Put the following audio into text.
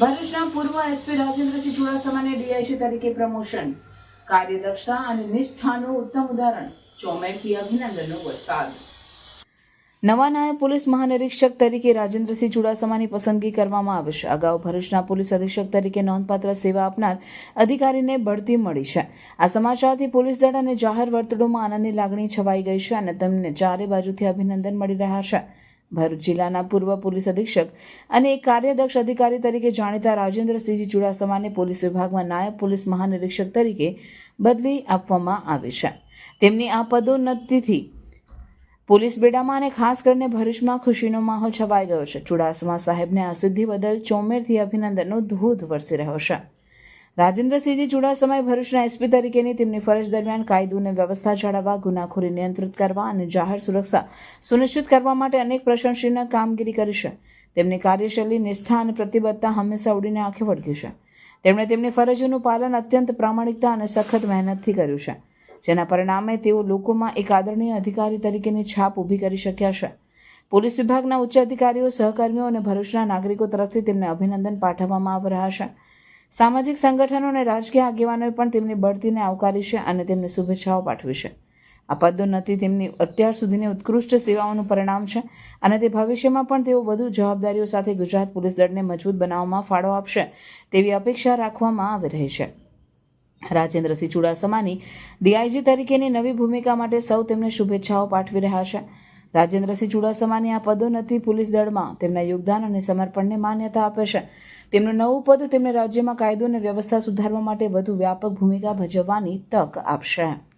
ભરૂચના પૂર્વ એસપી રાજેન્દ્રસિંહ ચુડાસમાને ડીઆઈસી તરીકે પ્રમોશન. કાર્યદક્ષતા અને નિષ્ઠાનું ઉત્તમ ઉદાહરણ. ચોમેરથી અભિનંદનનો વરસાદ. નવા નાયબ પોલીસ મહાનિરીક્ષક તરીકે રાજેન્દ્રસિંહ ચુડાસમાની પસંદગી કરવામાં આવશે અગાઉ ભરૂચના પોલીસ અધિક્ષક તરીકે નોંધપાત્ર સેવા આપનાર અધિકારીને બઢતી મળી છે. આ સમાચારથી પોલીસ દળ અને જાહેર વર્તુળોમાં આનંદની લાગણી છવાઈ ગઈ છે અને તેમને ચારે બાજુથી અભિનંદન મળી રહ્યા છે. ભરૂચ જિલ્લાના પૂર્વ પોલીસ અધિક્ષક અને એક કાર્યદક્ષ અધિકારી તરીકે જાણીતા રાજેન્દ્રસિંહજી ચુડાસમાને પોલીસ વિભાગમાં નાયબ પોલીસ મહાનિરીક્ષક તરીકે બદલી આપવામાં આવી છે. તેમની આ પદોન્નતિથી પોલીસ બેડામાં અને ખાસ કરીને ભરૂચમાં ખુશીનો માહોલ છવાઈ ગયો છે. ચુડાસમા સાહેબને આ સિદ્ધિ બદલ ચોમેરથી અભિનંદનનો ધોધ વરસી રહ્યો છે. રાજેન્દ્રસિંહજી ચુડાસમાએ ભરૂચના એસપી તરીકેની તેમની ફરજ દરમિયાન કાયદો અને વ્યવસ્થા જાળવવા, ગુનાખોરી નિયંત્રિત કરવા અને જાહેર સુરક્ષા સુનિશ્ચિત કરવા માટે અનેક પ્રશંસનીય કામગીરી કરી છે. તેમની કાર્યશૈલી, નિષ્ઠા અને પ્રતિબદ્ધતા હંમેશા ઉડીને આંખે વળગી છે. તેમણે તેમની ફરજોનું પાલન અત્યંત પ્રામાણિકતા અને સખત મહેનતથી કર્યું છે, જેના પરિણામે તેઓ લોકોમાં એક આદરણીય અધિકારી તરીકેની છાપ ઊભી કરી શક્યા છે. પોલીસ વિભાગના ઉચ્ચ અધિકારીઓ, સહકર્મીઓ અને ભરૂચના નાગરિકો તરફથી તેમને અભિનંદન પાઠવવામાં આવી રહ્યા છે. સામાજિક સંગઠનો અને રાજકીય આગેવાનોએ પણ તેમની બઢતીને આવકારી છે અને તેમને શુભેચ્છાઓ પાઠવી છે. આ પદોન્નતિ તેમની અત્યાર સુધીની ઉત્કૃષ્ટ સેવાઓનું પરિણામ છે અને તે ભવિષ્યમાં પણ તેઓ વધુ જવાબદારીઓ સાથે ગુજરાત પોલીસ દળને મજબૂત બનાવવામાં ફાળો આપશે તેવી અપેક્ષા રાખવામાં આવી રહી છે. રાજેન્દ્રસિંહ ચુડાસમાની ડીઆઈજી તરીકેની નવી ભૂમિકા માટે સૌ તેમને શુભેચ્છાઓ પાઠવી રહ્યા છે. રાજેન્દ્રસિંહ ચુડાસમાની આ પદોન્નતિ પોલીસ દળમાં. તેમના યોગદાન અને સમર્પણને માન્યતા આપે છે. તેમનું નવું પદ તેમને રાજ્યમાં કાયદો અને વ્યવસ્થા સુધારવા માટે વધુ વ્યાપક ભૂમિકા ભજવવાની તક આપશે.